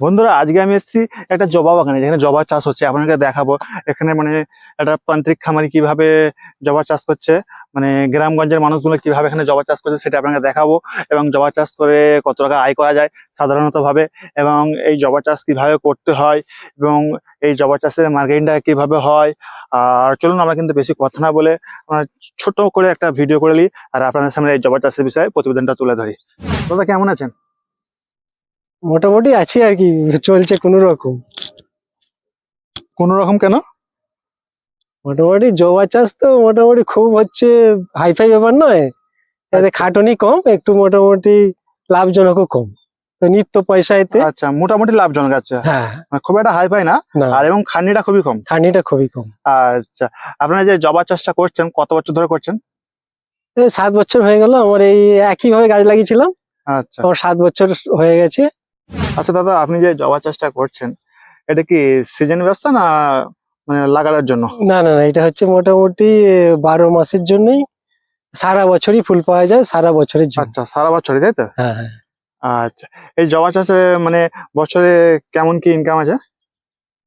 বন্ধুরা, আজকে আমি এসেছি একটা জবা বাগানে, যেখানে জবা চাষ হচ্ছে। আপনাকে দেখাবো। এখানে মানে একটা প্রান্তিক খামারি কীভাবে জবা চাষ করছে মানে গ্রামগঞ্জের মানুষগুলো কীভাবে এখানে জবা চাষ করছে সেটা আপনাকে দেখাবো। এবং জবা চাষ করে কত টাকা আয় করা যায় সাধারণত ভাবে এবং এই জবা চাষ কীভাবে করতে হয়, এবং এই জবা চাষের মার্কেটিংটা কীভাবে হয়। আর চলুন, আমরা কিন্তু বেশি কথা না বলে আমরা ছোট করে একটা ভিডিও করে নিই, আর আপনাদের সামনে এই জবা চাষের বিষয়ে প্রতিবেদনটা তুলে ধরি। দাদা, কেমন আছেন? মোটামুটি আছি আর কি চলছে কোনো রকম। কোন রকম কেন? মোটামুটি জবা চাষ তো মোটামুটি খুব হচ্ছে হাইফাই ব্যাপার নয় এতে খাটনি কম একটু মোটামুটি লাভজনকও কম। তো নিত্য পয়সা এতে আচ্ছা মোটামুটি লাভজনক আছে হ্যাঁ। মানে খুব একটা হাই পাই না। আর এবং খানিটা খুবই কম। খাটনিটা খুবই কম। আচ্ছা আপনারা যে জবা চাষটা করছেন কত বছর ধরে করছেন? সাত বছর হয়ে গেল আমার এই একই ভাবে গাছ লাগিয়েছিলাম। আচ্ছা। আমার সাত বছর হয়ে গেছে। আচ্ছা দাদা আপনি যে জবা চাষটা করছেন এটা কি সিজন ব্যবসা না মানে লাগানোর জন্য? না না না এটা হচ্ছে মোটামুটি বারো মাসের জন্যই সারা বছরই ফুল পাওয়া যায় সারা বছরের জন্য। আচ্ছা সারা বছরই তাই তো? হ্যাঁ হ্যাঁ। আচ্ছা এই জবা চাষে মানে বছরে কেমন কি ইনকাম আছে?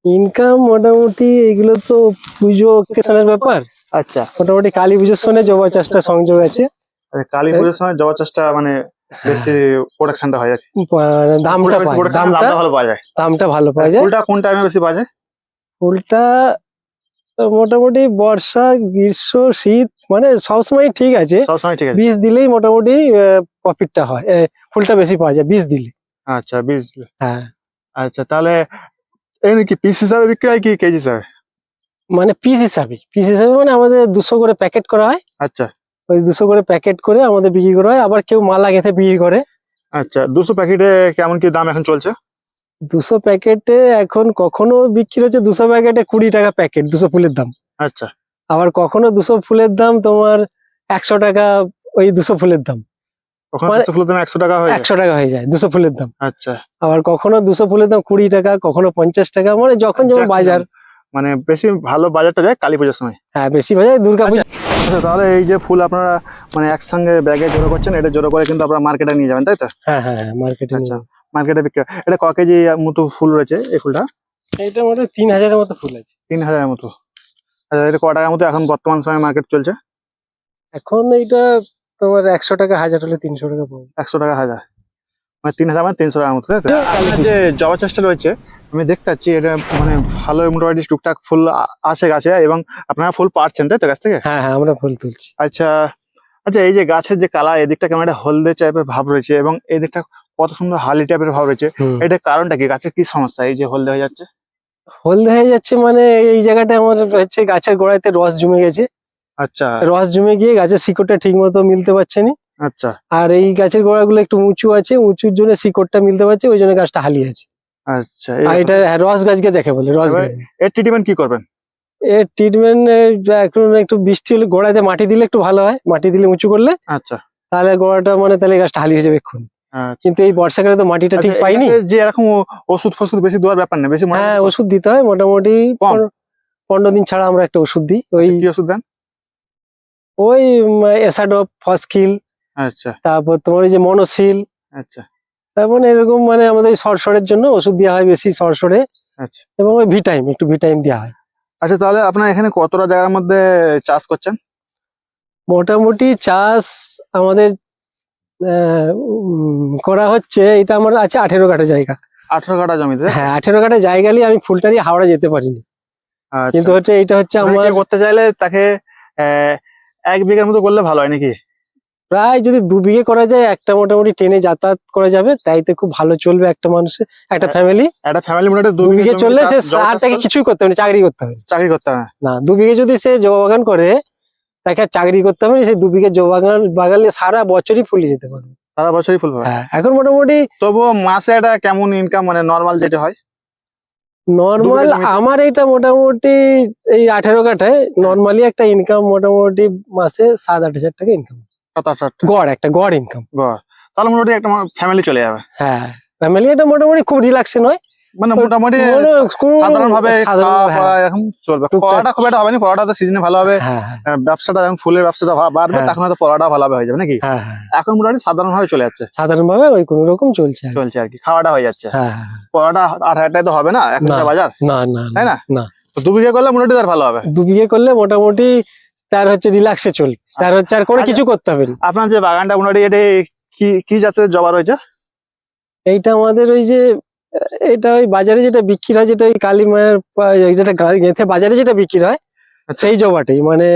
ইনকাম মোটামুটি এগুলো তো পুজো অকেশনের ব্যাপার। আচ্ছা। মোটামুটি কালী পুজোর সঙ্গে জবা চাষটা সংযোগ আছে। কালী পুজোর সময় জবা চাষটা মানে বেশি প্রোডাকশনটা হয় আর দামটা দামটা ভালো পাওয়া যায়। দামটা ভালো পাওয়া যায়? ফুলটা কোন টাইমে বেশি পাওয়া যায়? ফুলটা মোটামুটি বর্ষা গ্রীষ্ম শীত মানে সবসময় ঠিক আছে। সবসময় ঠিক আছে। বীজ দিলেই মোটামুটি প্রফিটটা হয়। ফুলটা বেশি পাওয়া যায় বীজ দিলে। আচ্ছা বীজ হ্যাঁ। আচ্ছা তাহলে এই কি পিস হিসাবে বিক্রি হয় কি কেজি হিসাবে? মানে পিস হিসাবে? পিস হিসাবে মানে আমাদের দুশো করে প্যাকেট করা হয়। আচ্ছা। ওই দুশো করে প্যাকেট করে আমাদের বিক্রি করা হয়। আবার কেউ মালা গেঁথে বিক্রি করে। আচ্ছা দুশো প্যাকেটে কেমন কি দাম এখন চলছে? দুশো প্যাকেটে এখন কখনো বিক্রি হচ্ছে দুশো প্যাকেটে কুড়ি টাকা প্যাকেট দুশো ফুলের দাম। আচ্ছা। আবার কখনো দুশো ফুলের দাম তোমার একশো টাকা ওই দুশো ফুলের দাম। মানে- একশো টাকা হয়ে যায়? একশো টাকা হয়ে যায় দুশো ফুলের দাম। আচ্ছা। আবার কখনো দুশো ফুলের দাম কুড়ি টাকা কখনো পঞ্চাশ টাকা মানে যখন যেমন বাজার। মানে বেশি ভালো বাজারটা যায় কালী পুজোর সময়। হ্যাঁ বেশি বাজার দুর্গা পুজো আচ্ছা তাহলে এই যে ফুল আপনারা মানে একসঙ্গে ব্যাগে জোড়ো করছেন এটা জোড়ো করে কিন্তু আপনারা মার্কেটে নিয়ে যাবেন তাই তো? হ্যাঁ হ্যাঁ মার্কেটে আচ্ছা মার্কেটে বিক্রি এটা ক কেজি মতো ফুল রয়েছে এই ফুলটা? এটা মোটামুটি তিন হাজারের মতো ফুল আছে। তিন হাজারের মতো। আচ্ছা এটা ক টাকার মতো এখন বর্তমান সময় মার্কেট চলছে? এখন এইটা তোমার একশো টাকা হাজার হলে তিনশো টাকা পড়বে। একশো টাকা হাজার। মানে তিন হাজার মানে তিনশো টাকার মতো আপনার যে জবা চাষটা রয়েছে আমি দেখতে পাচ্ছি এটা মানে ভালো মোটামুটি টুকটাক ফুল আ- আছে গাছে এবং আপনারা ফুল পাচ্ছেন তাই তো গাছ থেকে? হ্যাঁ হ্যাঁ আমরা ফুল তুলছি। আচ্ছা আচ্ছা এই যে গাছের যে কালার এদিকটা কেমন একটা হলদে টাইপের ভাব রয়েছে এবং এদিকটা কত সুন্দর হালি টাইপের ভাব রয়েছে। এটা কারণটা কি? গাছের কি সমস্যা? এই যে হলদে হয়ে যাচ্ছে? হলদে হয়ে যাচ্ছে মানে এই জায়গাটা আমার হচ্ছে গাছের গোড়াতে রস জমে গেছে। আচ্ছা। রস জমে গিয়ে গাছের শিকড়টা ঠিক মতো মিলতে পারছে না। আচ্ছা। আর এই গাছের গোড়াগুলো একটু উঁচু আছে উঁচুর জন্য শিকড়টা মিলতে পারছে ওই জন্য গাছটা হালি আছে। আচ্ছা আর এটা রস গাছকে দেখে বলে রস গাছ। এর ট্রিটমেন্ট কি করবেন? এর ট্রিটমেন্ট এখন একটু বৃষ্টি হলে গোড়াতে মাটি দিলে একটু ভালো হয় মাটি দিলে উঁচু করলে। আচ্ছা। তাহলে গোড়াটা মানে তাহলে গাছটা হালি হয়ে যাবে এক্ষুনি। আচ্ছা, কিন্তু এই বর্ষাকালে তো মাটিটা ঠিক আচ্ছা, পাইনি। যে এরকম ওষুধ ফষুধ বেশি দেওয়ার ব্যাপার না বেশি হ্যাঁ ওষুধ দিতে হয় মোটামুটি আচ্ছা, পনেরো- দিন ছাড়া আমরা একটা ওষুধ দিই। ওই কি ওষুধ দেন? ওই এসাডপ ফসকিল আচ্ছা। তারপর তোমার ওই যে মনোসিল আচ্ছা। তারপর এরকম মানে আমাদের সরসরের জন্য ওষুধ দেওয়া হয় বেশি সরসরে। আচ্ছা। এবং ওই ভিটাইম একটু ভিটাইম দেওয়া হয়। আচ্ছা তাহলে আপনার এখানে কতটা জায়গার মধ্যে চাষ করছেন? মোটামুটি চাষ আমাদের করা হচ্ছে এটা আমার আছে আঠেরো কাঠা জায়গা। আঠারো কাটা জমিতে? হ্যাঁ আঠেরো কাঠা জায়গা নিয়ে আমি ফুলটারি হাওড়া যেতে পারিনি। আচ্ছা। কিন্তু হচ্ছে এটা হচ্ছে মানে আমার করতে চাইলে তাকে এক বিঘার মতো করলে ভালো হয় নাকি? প্রায় যদি দু বিঘে করা যায় একটা মোটামুটি ট্রেনে যাতায়াত করা যাবে। তাইতে খুব ভালো চলবে একটা মানুষের একটা ফ্যামিলি একটা ফ্যামিলি মোটামুটি দু বিঘে চললে সে আর তাকে কিছুই করতে হবে চাকরি করতে হবে। চাকরি করতে হবে। না। দু বিঘে যদি সে জবা বাগান করে তাকে চাকরি করতে হবে সেই দু বিঘে জবা বাগান বাগান সারা বছরই ফুলে যেতে পারবে। সারা বছরই ফুল হ্যাঁ এখন মোটামুটি তবুও মাসে একটা কেমন ইনকাম মানে নর্মাল যেটা হয়? নর্মাল আমার এটা মোটামুটি এই আঠেরো কাঠায় নর্মালি একটা ইনকাম মোটামুটি মাসে সাত আট হাজার টাকা ইনকাম সাত আট আট। গড় একটা গড় ইনকাম বাহ। তাহলে মোটামুটি একটা ফ্যামিলি চলে যাবে। হ্যাঁ ফ্যামিলি এটা মোটামুটি খুব রিল্যাক্সে নয় মানে মোটামুটি মানে সাধারণ ভাবে হ্যাঁ, চলবে। খুব একটা হবে না তো সিজনে ভালো হবে। হ্যাঁ, হ্যাঁ, ব্যবসাটা ফুলের ব্যবসাটা বাড়বে হ্যাঁ। তখন হয়তো হয়ে যাবে নাকি। এখন মোটামুটি সাধারণ ভাবে চলে যাচ্ছে। সাধারণ ভাবে ওই কোন রকম চলছে চলছে আর কি খাওয়াটা হয়ে যাচ্ছে। হ্যাঁ, হ্যাঁ, আট হাজার তো হবে না এখন। বাজার? না না তাই না? না। দু বিঘা করলে মোটামুটি তার ভালো হবে। দু বিঘে করলে মোটামুটি তার হচ্ছে রিল্যাক্সে চলবে তার হচ্ছে আর কোনো আচ্ছা। কিছু করতে হবে না আপনার যে বাগানটা মোটামুটি এটা কি কি জাতের জবা রয়েছে এইটা আমাদের ওই যে এটা ওই বাজারে যেটা বিক্রি হয় যেটা ওই কালী মায়ের যেটা গেঁথে বাজারে যেটা বিক্রি হয় আচ্ছা। সেই জবাটাই মানে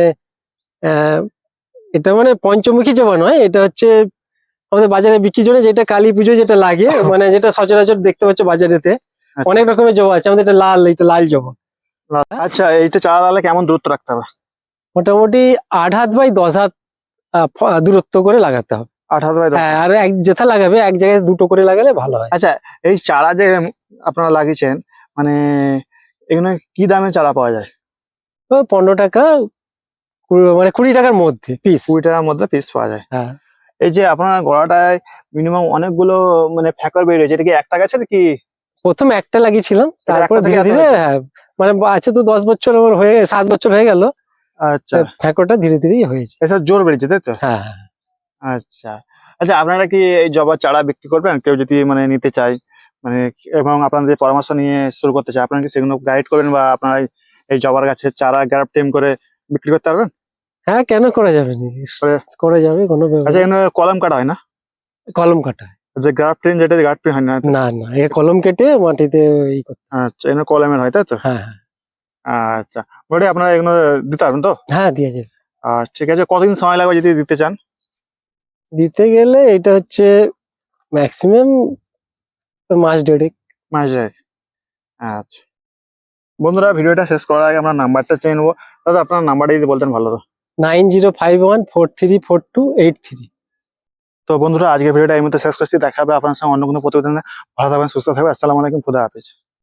এটা মানে পঞ্চমুখী জবা নয় এটা হচ্ছে আমাদের বাজারে বিক্রি জন্য যেটা কালী পুজো যেটা লাগে মানে যেটা সচরাচর দেখতে পাচ্ছ বাজারেতে আচ্ছা। অনেক রকমের জবা আছে আমাদের এটা লাল এটা লাল জবা আচ্ছা এইটা চারা লাগালে কেমন দূরত্ব রাখতে হবে মোটামুটি আট হাত বাই দশ হাত দূরত্ব করে লাগাতে হবে। আট হাজার বাই হ্যাঁ আর এক যেথা লাগাবে এক জায়গায় দুটো করে লাগালে ভালো হয়। আচ্ছা এই চারা যে আপনারা লাগিয়েছেন মানে এগুলো কি দামে চারা পাওয়া যায়? পনেরো টাকা মানে কুড়ি টাকার মধ্যে পিস কুড়ি টাকার মধ্যে পিস পাওয়া যায়। হ্যাঁ। এই যে আপনার গোড়াটায় মিনিমাম অনেকগুলো মানে ফ্যাকর বেরিয়েছে এটা কি একটা গাছের কি? প্রথম একটা লাগিয়েছিলাম তারপর ধীরে ধীরে হ্যাঁ মানে আছে তো দশ বছর আমার হয়ে সাত বছর হয়ে গেল। আচ্ছা। ফ্যাঁকোটা ধীরে ধীরেই হয়েছে। এসব জোর বেড়েছে তাই তো? হ্যাঁ। আচ্ছা। আচ্ছা আপনারা কি এই জবার চারা বিক্রি করবেন? কেউ যদি মানে নিতে চায় মানে এবং আপনাদের পরামর্শ নিয়ে শুরু করতে চায় আপনারা কি সেগুলো গাইড করবেন বা আপনারা এই- জবার গাছের চারা গ্রাফটিং করে বিক্রি করতে পারবেন? হ্যাঁ কেন করা যাবে করে- যাবে কোনো আচ্ছা এখানে কলম কাটা হয় না। কলম কাটা যে গ্রাফটিং যেটা গ্রাফটিং হয় না না না এ কলম কেটে মাটিতে এই করতে আচ্ছা এখানে কলমের হয় তাই তো? হ্যাঁ হ্যাঁ। আচ্ছা মোটামুটি আপনারা এগুলো দিতে পারবেন তো? হ্যাঁ দিয়ে যাবে আর ঠিক আছে কতদিন সময় লাগবে যদি দিতে চান? দিতে গেলে এটা হচ্ছে ম্যাক্সিমাম মাস দেড়েক। মাস যায় আচ্ছা। বন্ধুরা ভিডিওটা শেষ করার আগে আমরা নাম্বারটা চেয়ে নেব। দাদা আপনার নাম্বারটা যদি বলতেন ভালো হতো। Nine zero five one four three four two eight three. তো বন্ধুরা আজকে ভিডিওটা এই মধ্যে শেষ করছি। দেখা হবে আপনার সঙ্গে অন্য কোনো প্রতিবেদনে। ভালো থাকবেন সুস্থ থাকবেন। আসসালামু আলাইকুম খুদা হাফিজ।